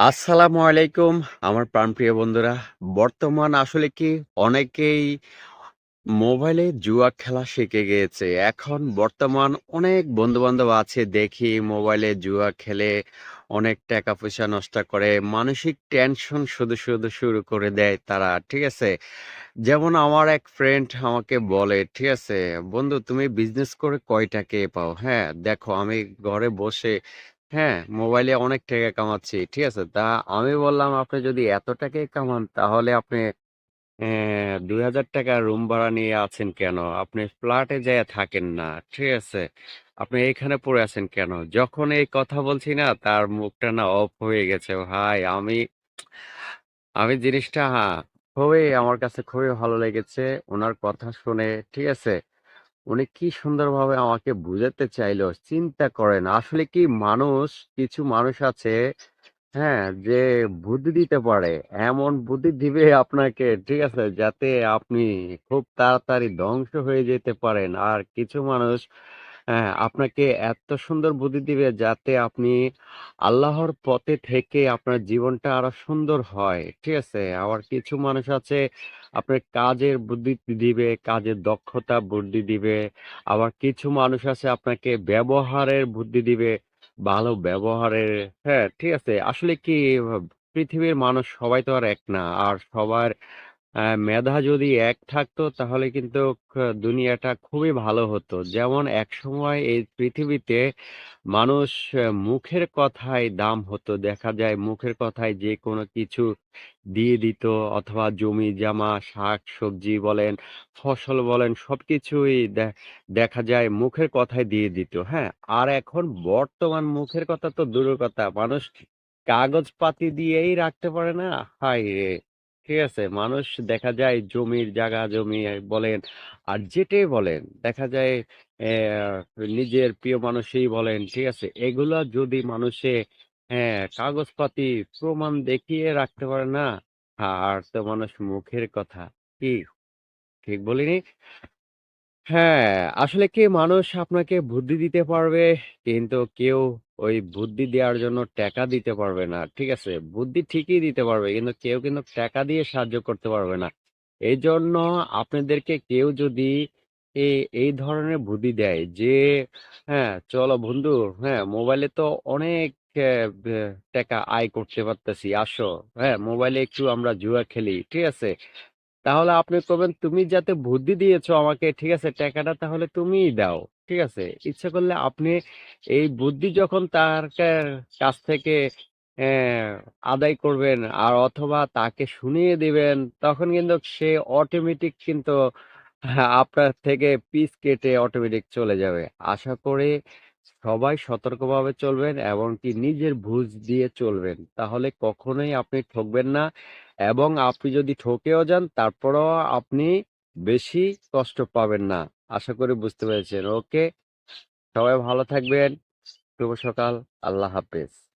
আসসালামু আলাইকুম আমার প্রাণপ্রিয় বন্ধুরা। বর্তমান আসলে কি অনেকেই মোবাইলে জুয়া খেলা শিখে গিয়েছে। এখন বর্তমান অনেক বন্ধু-বান্ধব আছে দেখি মোবাইলে জুয়া খেলে অনেক টাকা-পয়সা নষ্ট করে। মানসিক টেনশন শুধু, শুধু শুরু করে দেয় তারা। ঠিক আছে? যেমন আমার এক ফ্রেন্ড আমাকে বলে, ঠিক আছে? "বন্ধু তুমি বিজনেস করে কয় টাকা পাও?" হ্যাঁ, দেখো আমি ঘরে বসে হ্যাঁ, মোবাইলে অনেক টাকা কামাচ্ছি। ঠিক আছে? তা আমি বললাম, "আপনি যদি এত টাকাই কামান তাহলে আপনি অ্যা ৳২,০০০ রুম ভাড়া নিয়ে আছেন কেন? আপনি ফ্ল্যাটে যাইয়া থাকেন না। ঠিক আছে? আপনি এইখানে পড়ে আছেন কেন?" যখন এই কথা বলছি না তার মুখটা না অফ হয়ে গেছে ভাই। আমি আমি জিনিসটা হ্যাঁ, খুবই আমার কাছে খুবই ভালো লেগেছে উনার কথা শুনে। ঠিক আছে? উনি কি সুন্দরভাবে আমাকে বুঝাতে চাইলো। চিন্তা করেন আসলে কি মানুষ কিছু মানুষ আছে হ্যাঁ, যে বুদ্ধি দিতে পারে। এমন বুদ্ধি দিবে আপনাকে ঠিক আছে? যাতে আপনি খুব তাড়াতাড়ি ধ্বংস হয়ে যেতে পারেন। আর কিছু মানুষ হ্যাঁ, আপনাকে এত সুন্দর বুদ্ধি দিবে যাতে আপনি আল্লাহর পথে থেকে আপনার জীবনটা আরও সুন্দর হয়। ঠিক আছে? আবার কিছু মানুষ আছে আপনার কাজের বুদ্ধি দিবে, কাজের দক্ষতা বুদ্ধি দিবে। আবার কিছু মানুষ আছে আপনাকে ব্যবহারের বুদ্ধি দিবে, ভালো ব্যবহারের হ্যাঁ, ঠিক আছে? আসলে কি পৃথিবীর মানুষ সবাই তো আর এক না। আর সবার মেধা যদি এক থাকতো তাহলে কিন্তু দুনিয়াটা খুবই ভালো হতো। যেমন একসময় এই পৃথিবীতে মানুষ মুখের কথায় দাম হতো। দেখা যায় মুখের কথায় যে কোনো কিছু দিয়ে দিত অথবা জমি জামা শাক-সবজি বলেন, ফসল বলেন সবকিছুই দেখা যায় মুখের কথায় দিয়ে দিত। হ্যাঁ? আর এখন বর্তমান মুখের কথা তো দূরের কথা। মানুষ কাগজপাতি দিয়েই রাখতে পারে না। হায়রে! ঠিক আছে? মানুষ দেখা যায় জমির জায়গা জমি বলেন আর যেটাই বলেন দেখা যায় নিজের প্রিয় মানুষই বলেন, ঠিক আছে? এগুলা যদি মানুষে হ্যাঁ, কাগজপাতি প্রমাণ দেখিয়ে রাখতে পারে না, আর তো মানুষ মুখের কথা। কি? ঠিক বলিনি? হ্যাঁ, আসলে কি মানুষ আপনাকে বুদ্ধি দিতে পারবে, কিন্তু কেউ ওই বুদ্ধি দেওয়ার জন্য টাকা দিতে পারবে না। ঠিক আছে? বুদ্ধি ঠিকই দিতে পারবে, কিন্তু কেউ কিন্তু টাকা দিয়ে সাহায্য করতে পারবে না। এই জন্য আপনাদেরকে কেউ যদি এই ধরনের বুদ্ধি দেয় যে, হ্যাঁ, "চলো বন্ধু, হ্যাঁ, মোবাইলে তো অনেক টাকা আয় করতে পারতেছি। আসো, হ্যাঁ, মোবাইলে একটু আমরা জুয়া খেলি।" ঠিক আছে? তাহলে আপনি করবেন, "তুমি যাতে বুদ্ধি দিয়েছ আমাকে, ঠিক আছে? টাকাটা তাহলে তুমিই দাও।" ঠিক আছে? ইচ্ছা করলে আপনি এই বুদ্ধি যখন তার কাছ থেকে আদায় করবেন আর অথবা তাকে শুনিয়ে দিবেন, তখন কিন্তু সে অটোমেটিক কিন্তু আপনার থেকে পিস কেটে অটোমেটিক চলে যাবে। আশা করি সবাই সতর্কভাবে চলবেন এবং কি নিজের ভুজ দিয়ে চলবেন। তাহলে কখনোই আপনি ঠকবেন না এবং আপনি যদি ঠকেও যান, তারপরেও আপনি বেশি কষ্ট পাবেন না। আশা করি বুঝতে পেরেছেন। ওকে? সবাই ভালো থাকবেন। শুভ সকাল। আল্লাহ হাফেজ।